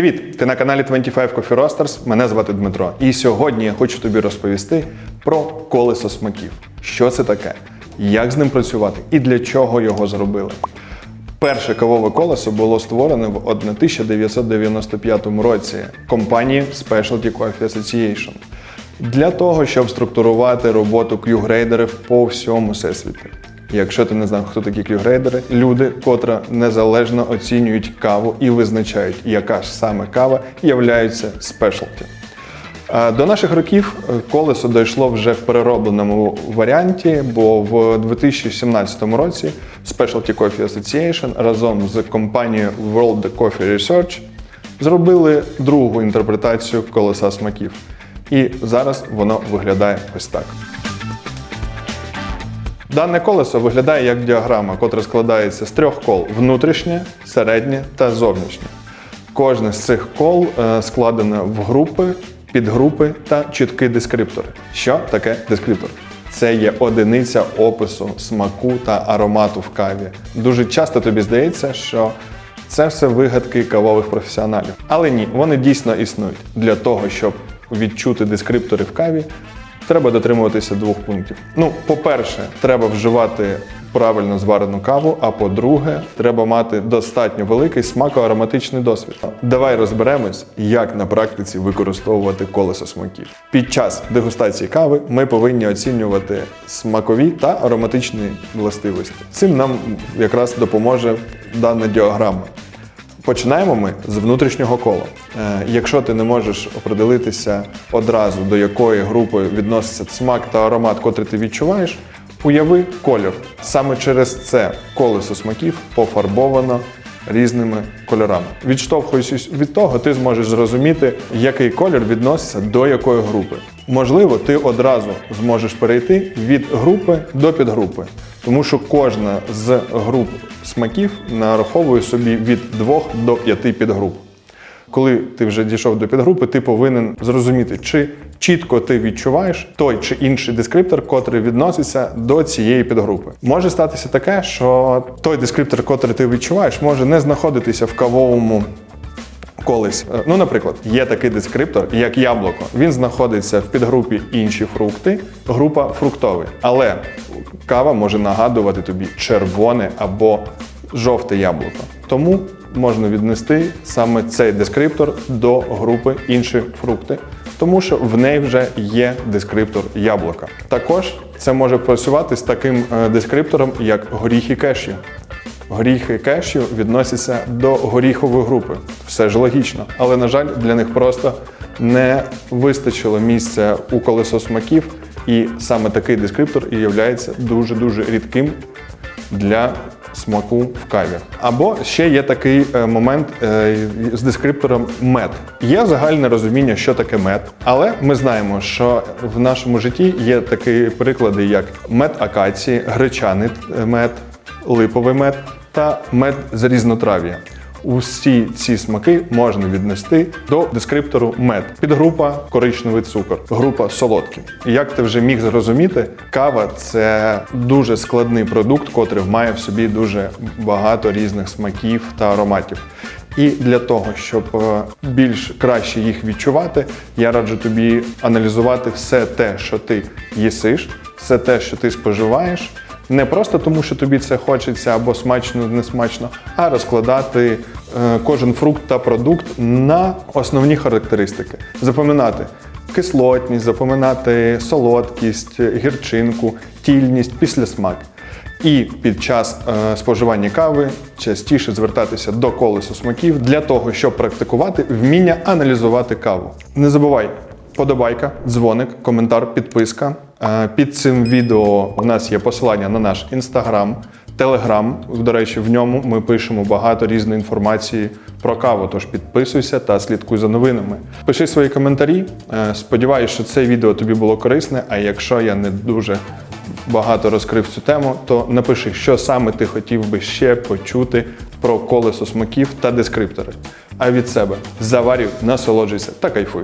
Привіт! Ти на каналі 25 Coffee Roasters. Мене звати Дмитро. І сьогодні я хочу тобі розповісти про колесо смаків. Що це таке, як з ним працювати і для чого його зробили. Перше кавове колесо було створене в 1995 році компанією Specialty Coffee Association для того, щоб структурувати роботу Q-грейдерів по всьому всесвіті. Якщо ти не знав, хто такі Q-грейдери, люди, котра незалежно оцінюють каву і визначають, яка ж саме кава являється спешалті. До наших років е, колесо дійшло вже в переробленому варіанті, бо в 2017 році Specialty Coffee Association разом з компанією World Coffee Research зробили другу інтерпретацію колеса смаків. І зараз воно виглядає ось так. Дане колесо виглядає як діаграма, котра складається з трьох кол: внутрішнє, середнє та зовнішнє. Кожне з цих кол е, складено в групи, підгрупи та чіткі дескриптори. Що таке дескриптор? Це є одиниця опису смаку та аромату в каві. Дуже часто тобі здається, що це все вигадки кавових професіоналів. Але ні, вони дійсно існують. Для того, щоб відчути дескриптори в каві, треба дотримуватися двох пунктів. Ну, по-перше, треба вживати правильно зварену каву, а по-друге, треба мати достатньо великий смако-ароматичний досвід. Давай розберемось, як на практиці використовувати колесо смаків. Під час дегустації кави ми повинні оцінювати смакові та ароматичні властивості. Цим нам якраз допоможе дана діаграма. Починаємо ми з внутрішнього кола. Е, Якщо ти не можеш определитися одразу, до якої групи відноситься смак та аромат, котрий ти відчуваєш, уяви колір. Саме через це колесо смаків пофарбовано різними кольорами. Відштовхуючись від того, ти зможеш зрозуміти, який колір відноситься до якої групи. Можливо, ти одразу зможеш перейти від групи до підгрупи, тому що кожна з груп смаків нараховує собі від 2 до 5 підгруп. Коли ти вже дійшов до підгрупи, ти повинен зрозуміти, чи чітко ти відчуваєш той чи інший дескриптор, котрий відноситься до цієї підгрупи. Може статися таке, що той дескриптор, котрий ти відчуваєш, може не знаходитися в кавовому колись. Е, Ну, наприклад, є такий дескриптор, як яблуко. Він знаходиться в підгрупі інші фрукти, група фруктовий. Але кава може нагадувати тобі червоне або жовте яблуко. Тому можна віднести саме цей дескриптор до групи інші фрукти, тому що в неї вже є дескриптор яблука. Також це може працювати з таким е, дескриптором, як горіхи кешю. Горіхи кешю відносяться до горіхової групи. Все ж логічно, але на жаль, для них просто не вистачило місця у колесо смаків, і саме такий дескриптор і є дуже дуже рідким для смаку в каві. Або ще є такий е, момент е, з дескриптором мед. Є загальне розуміння, що таке мед, але ми знаємо, що в нашому житті є такі приклади, як мед акації, гречаний е, мед, липовий мед та мед з різнотрав'я. Усі ці смаки можна віднести до дескриптору мед. Підгрупа коричневий цукор, група солодкі. Як ти вже міг зрозуміти, кава це дуже складний продукт, котрий має в собі дуже багато різних смаків та ароматів. І для того, щоб е, більш краще їх відчувати, я раджу тобі аналізувати все те, що ти їсиш, все те, що ти споживаєш. Не просто тому, що тобі це хочеться або смачно, не смачно, а розкладати е, кожен фрукт та продукт на основні характеристики. Запам'ятати кислотність, запам'ятати солодкість, гірчинку, тільність, післясмак. І під час е, споживання кави частіше звертатися до колесу смаків для того, щоб практикувати вміння аналізувати каву. Не забувай, подобайка, дзвоник, коментар, підписка. Е, Під цим відео у нас є посилання на наш інстаграм, телеграм. До речі, в ньому ми пишемо багато різної інформації про каву. Тож підписуйся та слідкуй за новинами. Пиши свої коментарі. Е, Сподіваюсь, що це відео тобі було корисне. А якщо я не дуже багато розкрив цю тему, то напиши, що саме ти хотів би ще почути про колесо смаків та дескриптори. А від себе заварюй, насолоджуйся та кайфуй.